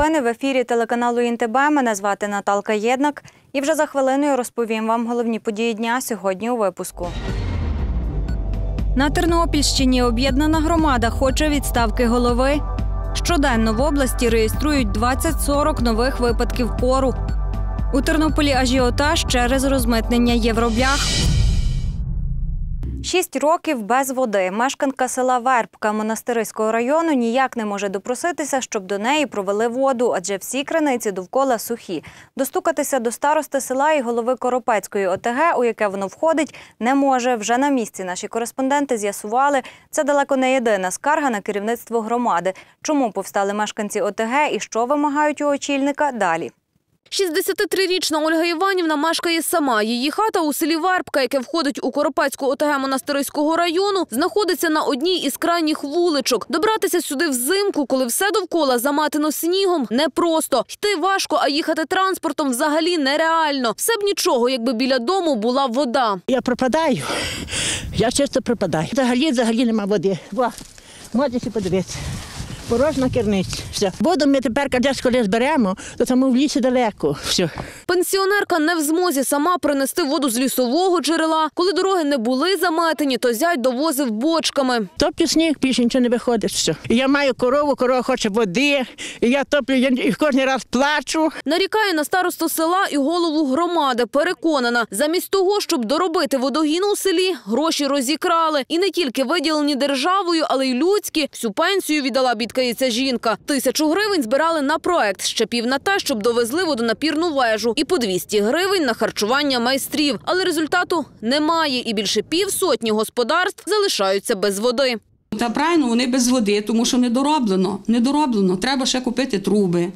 новини в ефірі телеканалу ІНТБ. Мене звати Наталка Єднак. І вже за хвилиною розповім вам головні події дня сьогодні у випуску. На Тернопільщині об'єднана громада хоче відставки голови. Щоденно в області реєструють 20-40 нових випадків кору. У Тернополі ажіотаж через розмитнення євроблях. Шість років без води. Мешканка села Вербка Монастириського району ніяк не може допроситися, щоб до неї провели воду, адже всі криниці довкола сухі. Достукатися до старости села і голови Коропецької ОТГ, у яке воно входить, не може. Вже на місці наші кореспонденти з'ясували, це далеко не єдина скарга на керівництво громади. Чому повстали мешканці ОТГ і що вимагають у очільника далі. 63-річна Ольга Іванівна мешкає сама. Її хата у селі Вербка, яке входить у Коропецьку ОТГ Монастириського району, знаходиться на одній із крайніх вуличок. Добратися сюди взимку, коли все довкола заметено снігом, непросто. Йти важко, а їхати транспортом взагалі нереально. Все б нічого, якби біля дому була вода. Я пропадаю. Я чисто пропадаю. Взагалі, взагалі нема води. Во, можете подивитися. Порожна керниця. Все. Воду ми тепер десь коли зберемо, то там в лісі далеко. Все. Пенсіонерка не в змозі сама принести воду з лісового джерела. Коли дороги не були заметені, то зять довозив бочками. Топлю сніг, більше нічого не виходить. Все. І я маю корову, корова хоче води. І я топлю, я кожен раз плачу. Нарікає на старосту села і голову громади. Переконана, замість того, щоб доробити водогін у селі, гроші розікрали. І не тільки виділені державою, але й людські. Всю пенсію віддала бідкається жінка. Тисячу гривень збирали на проект, ще пів на те, щоб довезли водонапірну вежу. І по 200 гривень на харчування майстрів. Але результату немає. І більше півсотні господарств залишаються без води. Та правильно, вони без води, тому що недороблено. Недороблено. Треба ще купити труби,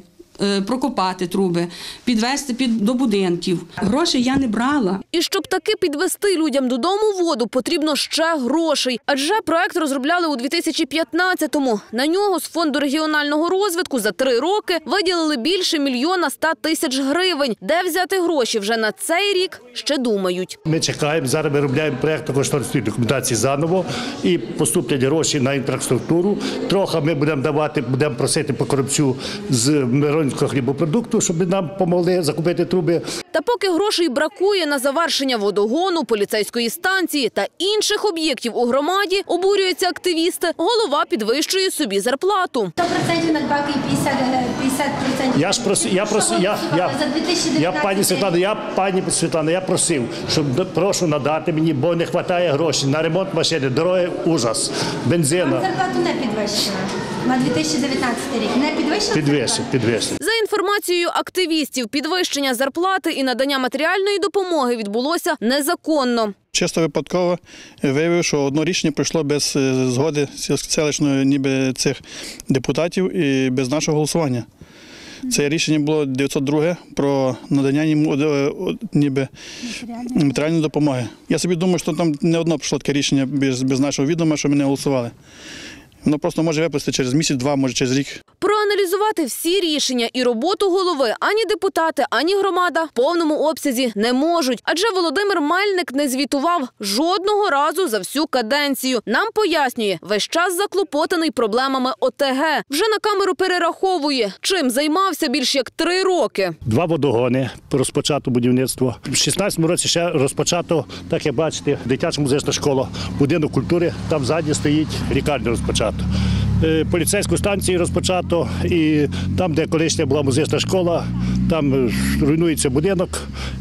прокопати труби, підвести під, до будинків. Гроші я не брала. І щоб таки підвести людям додому воду, потрібно ще грошей. Адже проект розробляли у 2015-му. На нього з фонду регіонального розвитку за три роки виділили більше мільйона ста тисяч гривень. Де взяти гроші вже на цей рік? Ще думають. Ми чекаємо, зараз ми робляємо проєкт кошторисної документації заново і поступлять гроші на інфраструктуру. Трохи ми будемо давати, будемо просити по коробцю з Миронського хлібопродукту, щоб нам допомогли закупити труби. Та поки грошей бракує на завершення водогону, поліцейської станції та інших об'єктів у громаді, обурюються активісти. Голова підвищує собі зарплату. 100% надбавки і 50, е, 50%. Я ж просив, я просив, я, я, За 2019 я пані Світлана, я пані Світлана, я просив, щоб прошу надати мені, бо не вистачає грошей на ремонт машини, дороги ужас, Вам бензина. зарплату не підвищено. На 2019 рік не підвищено? Підвищить, підвищить. За інформацією активістів, підвищення зарплати і надання матеріальної допомоги відбулося незаконно. Чисто випадково виявив, що одно рішення пройшло без е, згоди селищної ніби цих депутатів і без нашого голосування. Це рішення було 902 про надання йому е, е, ніби матеріальної допомоги. Я собі думаю, що там не одно пройшло таке рішення без, без нашого відома, що ми не голосували. Воно просто може виплисти через місяць, два, може через рік. Проаналізувати всі рішення і роботу голови ані депутати, ані громада в повному обсязі не можуть. Адже Володимир Мельник не звітував жодного разу за всю каденцію. Нам пояснює, весь час заклопотаний проблемами ОТГ. Вже на камеру перераховує, чим займався більш як три роки. Два водогони розпочато будівництво. У 16-му році ще розпочато, так як бачите, дитяча музична школа, будинок культури. Там ззаді стоїть лікарня розпочато. Е, Поліцейську станцію розпочато, і там, де колишня була музична школа, там е, руйнується будинок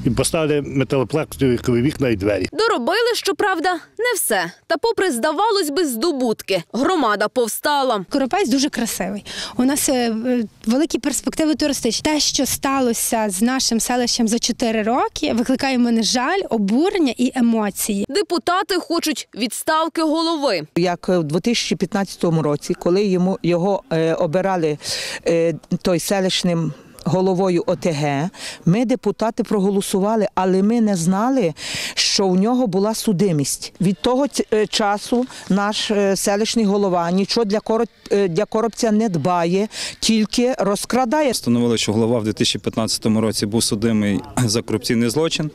і поставили металопластикові вікна і двері. Доробили, щоправда, не все. Та, попри здавалось би, здобутки, громада повстала. Коропець дуже красивий. У нас е, е, великі перспективи туристичні. Те, що сталося з нашим селищем за 4 роки, викликає в мене жаль, обурення і емоції. Депутати хочуть відставки голови. як у 2015 році, коли йому його е, обирали е, той селищним головою ОТГ. Ми, депутати, проголосували, але ми не знали, що у нього була судимість. Від того е, часу наш е, селищний голова нічого для е, для коробця не дбає, тільки розкрадає. Встановили, що голова в 2015 році був судимий за корупційний злочин.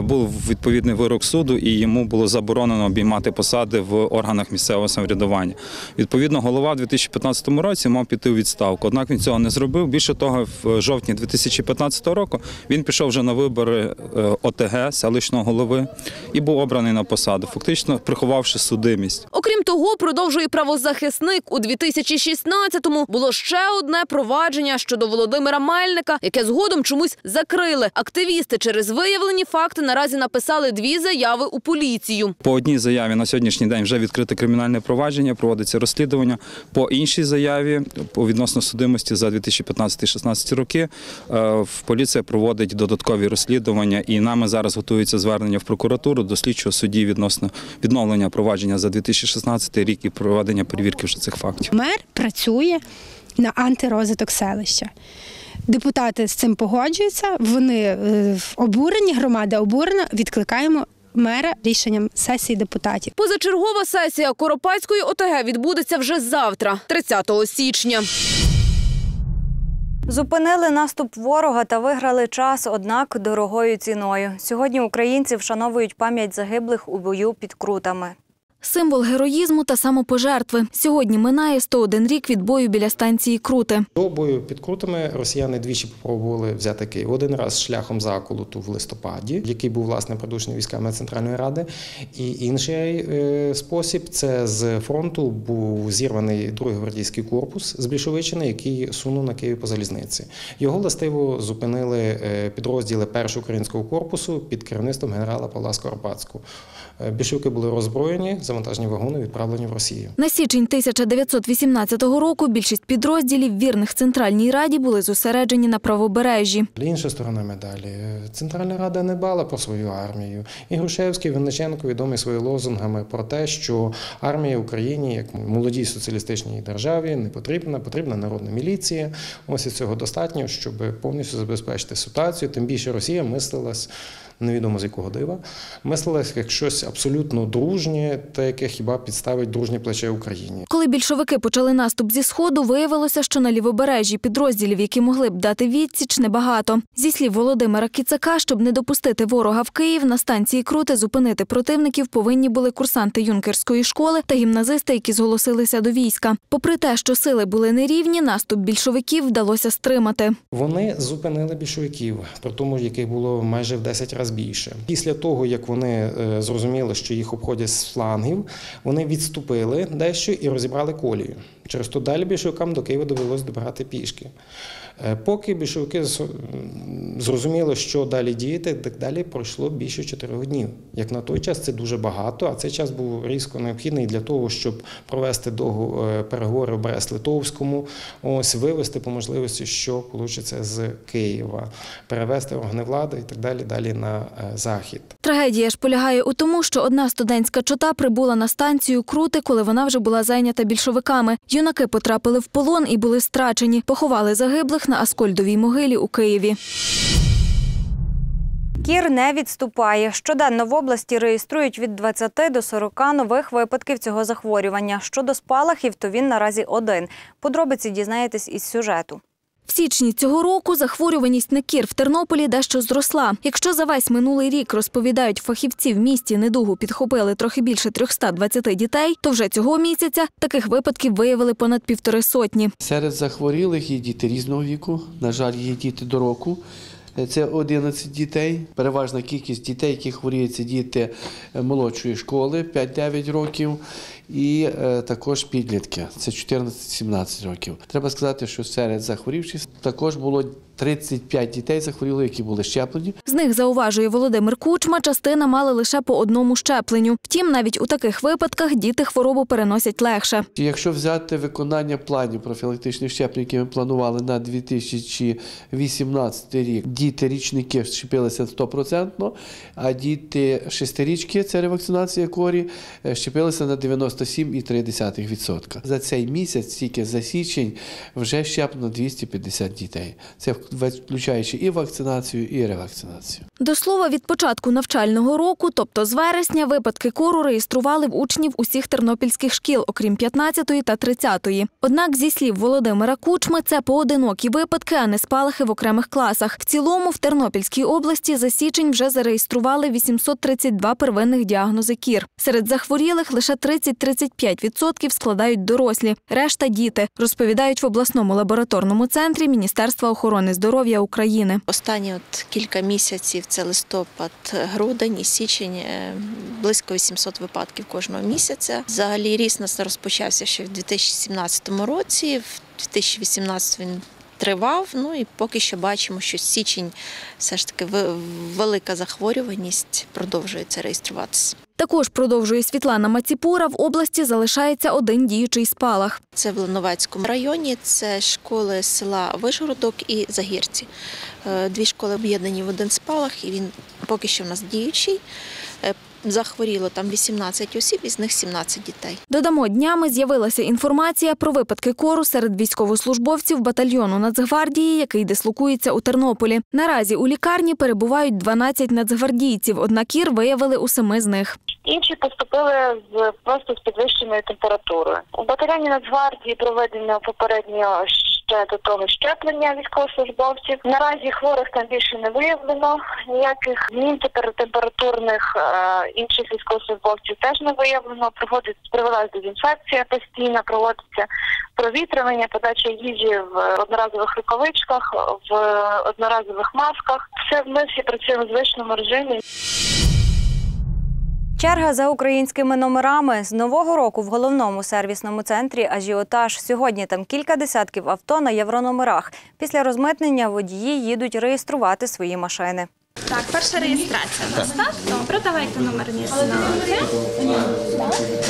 Був відповідний вирок суду, і йому було заборонено обіймати посади в органах місцевого самоврядування. Відповідно, голова в 2015 році мав піти у відставку. Однак він цього не зробив. Більше того, в жовтні 2015 року він пішов вже на вибори е, ОТГ селищного голови і був обраний на посаду, фактично приховавши судимість. Окрім того, продовжує правозахисник. У 2016-му було ще одне провадження щодо Володимира Мельника, яке згодом чомусь закрили. Активісти через виявлені факти наразі написали дві заяви у поліцію. По одній заяві на сьогоднішній день вже відкрите кримінальне провадження, проводиться розслідування. По іншій заяві, по відносно судимості за 2015-16 роки, е, в- поліція проводить додаткові розслідування, і нами зараз готується звернення в прокуратуру до слідчого судді відносно відновлення провадження за 2016 рік і проведення перевірки вже цих фактів. Мер працює на антирозвиток селища. Депутати з цим погоджуються, вони е, обурені, громада обурена, відкликаємо мера рішенням сесії депутатів. Позачергова сесія Коропацької ОТГ відбудеться вже завтра, 30 січня. Зупинили наступ ворога та виграли час, однак дорогою ціною. Сьогодні українці вшановують пам'ять загиблих у бою під крутами. Символ героїзму та самопожертви. Сьогодні минає 101 рік від бою біля станції Крути. До бою під крутами росіяни двічі спробували взяти Київ. Один раз шляхом заколоту в листопаді, який був власне продушений військами Центральної ради. І інший е, спосіб це з фронту був зірваний другий гвардійський корпус з Більшовичини, який сунув на Київ по залізниці. Його властиво зупинили е, підрозділи першого українського корпусу під керівництвом генерала Павла Скоропадського. Е, Більшовики були роззброєні, завантажені вагони відправлені в Росію. На січень 1918 року більшість підрозділів вірних Центральній Раді були зосереджені на правобережжі. Інша сторона медалі. Центральна Рада не бала про свою армію. І Грушевський, Винниченко відомі своїми лозунгами про те, що армія Україні, як молодій соціалістичній державі, не потрібна, потрібна народна міліція. Ось і цього достатньо, щоб повністю забезпечити ситуацію. Тим більше Росія мислилась. Невідомо з якого дива, мислилась як щось абсолютно дружнє, те, яке хіба підставить дружнє плече Україні. Коли більшовики почали наступ зі сходу, виявилося, що на лівобережжі підрозділів, які могли б дати відсіч, небагато. Зі слів Володимира Кіцака, щоб не допустити ворога в Київ, на станції Крути зупинити противників повинні були курсанти юнкерської школи та гімназисти, які зголосилися до війська. Попри те, що сили були нерівні, наступ більшовиків вдалося стримати. Вони зупинили більшовиків, при тому, яких було майже в 10 разів більше. Після того, як вони е, зрозуміли, що їх обходять з флангів, вони відступили дещо і розібрали колію. Через то далі більшовикам до Києва довелося добирати пішки. Е, Поки більшовики зрозуміли, що далі діяти, так далі пройшло більше чотирьох днів. Як на той час це дуже багато, а цей час був різко необхідний для того, щоб провести довго е, переговори в Брест-Литовському, ось вивести по можливості, що вийде з Києва, перевести влади і так далі далі на е, захід. Трагедія ж полягає у тому, що одна студентська чота прибула на станцію Крути, коли вона вже була зайнята більшовиками. Юнаки потрапили в полон і були страчені. Поховали загиблих на Аскольдовій могилі у Києві. Кір не відступає. Щоденно в області реєструють від 20 до 40 нових випадків цього захворювання. Щодо спалахів, то він наразі один. Подробиці дізнаєтесь із сюжету. В січні цього року захворюваність на кір в Тернополі дещо зросла. Якщо за весь минулий рік розповідають фахівці в місті недугу підхопили трохи більше 320 дітей, то вже цього місяця таких випадків виявили понад півтори сотні. Серед захворілих є діти різного віку. На жаль, є діти до року. Це 11 дітей. Переважна кількість дітей, які хворіють, це діти молодшої школи 5-9 років, і е, також підлітки це 14-17 років. Треба сказати, що серед захворівших також було 35 дітей захворіло, які були щеплені. З них зауважує Володимир Кучма, частина мали лише по одному щепленню. Втім, навіть у таких випадках діти хворобу переносять легше. Якщо взяти виконання планів профілактичних щеплень, які ми планували на 2018 рік, діти річники щепилися 100%, а діти шестирічки, це ревакцинація корі, е, щепилися на 97,3%. За цей місяць, тільки за січень, вже щеплено 250 дітей. Це включаючи і вакцинацію, і ревакцинацію. До слова, від початку навчального року, тобто з вересня, випадки кору реєстрували в учнів усіх тернопільських шкіл, окрім 15-ї та 30-ї. Однак, зі слів Володимира Кучми, це поодинокі випадки, а не спалахи в окремих класах. В цілому в Тернопільській області за січень вже зареєстрували 832 первинних діагнози кір. Серед захворілих лише 30-35% складають дорослі, решта діти, розповідають в обласному лабораторному центрі Міністерства охорони здоров'я України. Останні от кілька місяців це листопад, грудень і січень, е, близько 800 випадків кожного місяця. Взагалі ріст нас розпочався ще в 2017 році, в 2018 він тривав. Ну і поки що бачимо, що січень все ж таки велика захворюваність продовжується реєструватися. Також продовжує Світлана Маціпура, в області залишається один діючий спалах. Це в Лановецькому районі, це школи села Вишгородок і Загірці. Е, Дві школи об'єднані в один спалах, і він поки що в нас діючий. Захворіло там 18 осіб, із них 17 дітей. Додамо, днями з'явилася інформація про випадки кору серед військовослужбовців батальйону Нацгвардії, який дислокується у Тернополі. Наразі у лікарні перебувають 12 нацгвардійців, однак кір виявили у семи з них. Інші поступили з просто з підвищеною температурою. У батальйоні Нацгвардії проведено попередньо ще до того щеплення військовослужбовців. Наразі хворих там більше не виявлено. Ніяких змін температурних е, інших військовослужбовців теж не виявлено. Проводить провелась дезінфекція постійно, проводиться провітрювання, подача їжі в одноразових рукавичках, в одноразових масках. Все ми всі працюємо в звичному режимі. Черга за українськими номерами з нового року в головному сервісному центрі ажіотаж. Сьогодні там кілька десятків авто на єврономерах. Після розмитнення водії їдуть реєструвати свої машини. Так, перша реєстрація у нас, так? Добре, давайте номерні знаки.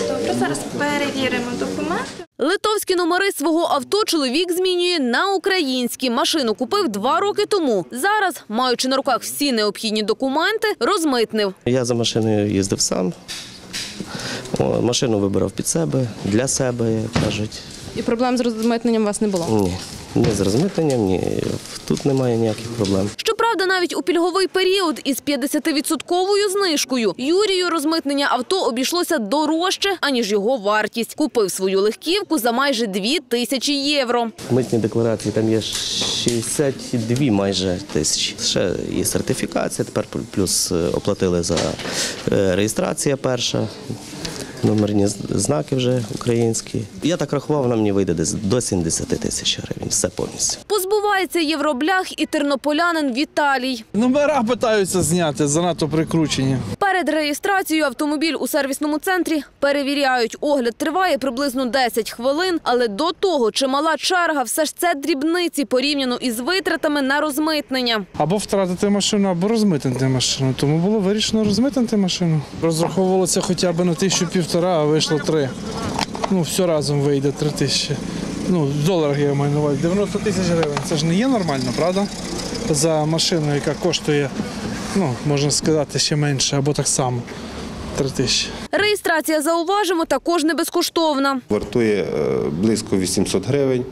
Добре, зараз перевіримо документи. Литовські номери свого авто чоловік змінює на українські. Машину купив два роки тому. Зараз, маючи на руках всі необхідні документи, розмитнив. Я за машиною їздив сам. О, машину вибирав під себе, для себе, як кажуть. І проблем з розмитненням у вас не було? Ні. Ні з розмитненням, ні. Тут немає ніяких проблем. Щоправда, навіть у пільговий період із 50-відсотковою знижкою Юрію розмитнення авто обійшлося дорожче, аніж його вартість. Купив свою легківку за майже 2 тисячі євро. В митній декларації там є 62 майже тисячі. Ще і сертифікація, тепер плюс е, оплатили за е, реєстрація перша. Номерні знаки вже українські. Я так рахував, вона мені вийде десь до 70 тисяч гривень. Все повністю. Позбувається євроблях і тернополянин Віталій. Номера питаються зняти, занадто прикручені. Перед реєстрацією автомобіль у сервісному центрі перевіряють. Огляд триває приблизно 10 хвилин, але до того чимала черга все ж це дрібниці порівняно із витратами на розмитнення. Або втратити машину, або розмитнити машину. Тому було вирішено розмитнити машину. Розраховувалося хоча б на тисячу півтора, а вийшло три. Ну, все разом вийде три тисячі. Ну, в доларах я маю на увазі. 90 тисяч гривень. Це ж не є нормально, правда? За машину, яка коштує, ну, можна сказати, ще менше або так само. Три тисячі. Реєстрація, зауважимо, також не безкоштовна. Вартує е, близько 800 гривень.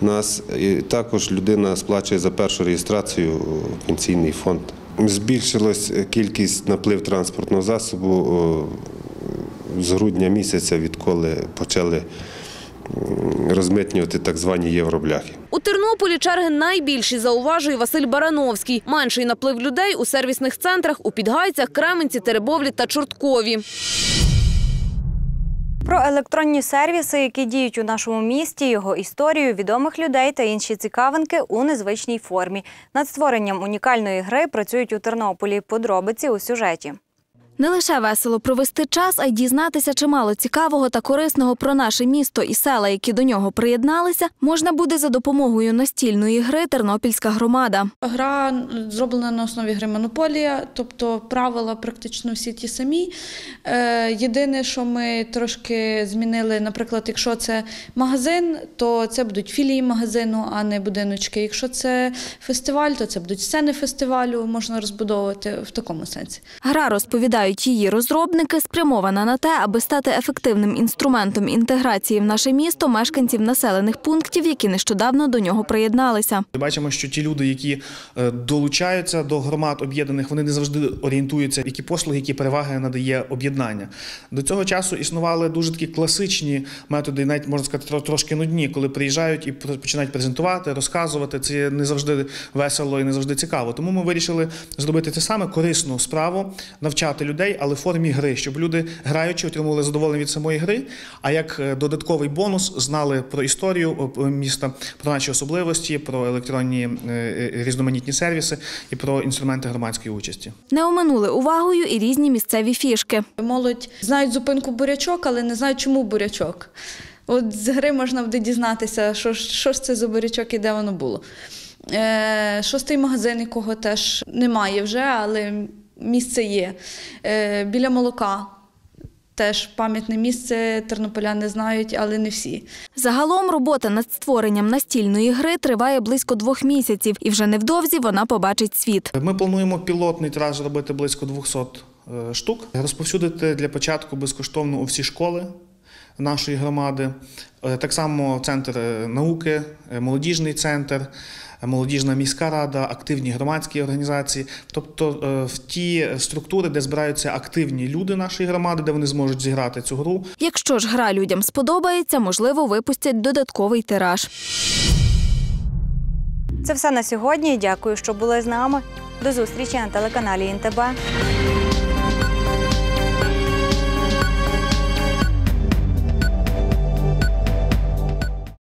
Нас і також людина сплачує за першу реєстрацію в пенсійний фонд. Збільшилась кількість наплив транспортного засобу о, з грудня місяця, відколи почали розмитнювати так звані євробляхи. У Тернополі черги найбільші, зауважує Василь Барановський. Менший наплив людей у сервісних центрах у Підгайцях, Кременці, Теребовлі та Чорткові. Про електронні сервіси, які діють у нашому місті, його історію, відомих людей та інші цікавинки у незвичній формі. Над створенням унікальної гри працюють у Тернополі. Подробиці у сюжеті. Не лише весело провести час, а й дізнатися чимало цікавого та корисного про наше місто і села, які до нього приєдналися, можна буде за допомогою настільної гри Тернопільська громада. Гра зроблена на основі гри Монополія, тобто правила практично всі ті самі. Е, єдине, що ми трошки змінили, наприклад, якщо це магазин, то це будуть філії магазину, а не будиночки. Якщо це фестиваль, то це будуть сцени фестивалю, можна розбудовувати в такому сенсі. Гра, розповідають вважають її розробники, спрямована на те, аби стати ефективним інструментом інтеграції в наше місто мешканців населених пунктів, які нещодавно до нього приєдналися. Ми бачимо, що ті люди, які е, долучаються до громад об'єднаних, вони не завжди орієнтуються, які послуги, які переваги надає об'єднання. До цього часу існували дуже такі класичні методи, навіть можна сказати, трошки нудні, коли приїжджають і починають презентувати, розказувати. Це не завжди весело і не завжди цікаво. Тому ми вирішили зробити те саме корисну справу, навчати людей, але в формі гри, щоб люди граючи отримували задоволення від самої гри. А як е, додатковий бонус знали про історію міста, про наші особливості, про електронні е, е, різноманітні сервіси і про інструменти громадської участі. Не оминули увагою і різні місцеві фішки. Молодь знають зупинку бурячок, але не знають, чому бурячок. От з гри можна буде дізнатися, що, ж- що ж це за бурячок і де воно було. Е, шостий магазин, якого теж немає вже, але місце є. Е, біля молока. Теж пам'ятне місце, тернополяни знають, але не всі. Загалом робота над створенням настільної гри триває близько двох місяців, і вже невдовзі вона побачить світ. Ми плануємо пілотний тираж робити близько 200 е, штук, розповсюдити для початку безкоштовно у всі школи нашої громади. Е, Так само центр е, науки, е, молодіжний центр, молодіжна міська рада, активні громадські організації, тобто в ті структури, де збираються активні люди нашої громади, де вони зможуть зіграти цю гру. Якщо ж гра людям сподобається, можливо, випустять додатковий тираж. Це все на сьогодні. Дякую, що були з нами. До зустрічі на телеканалі ІНТБ.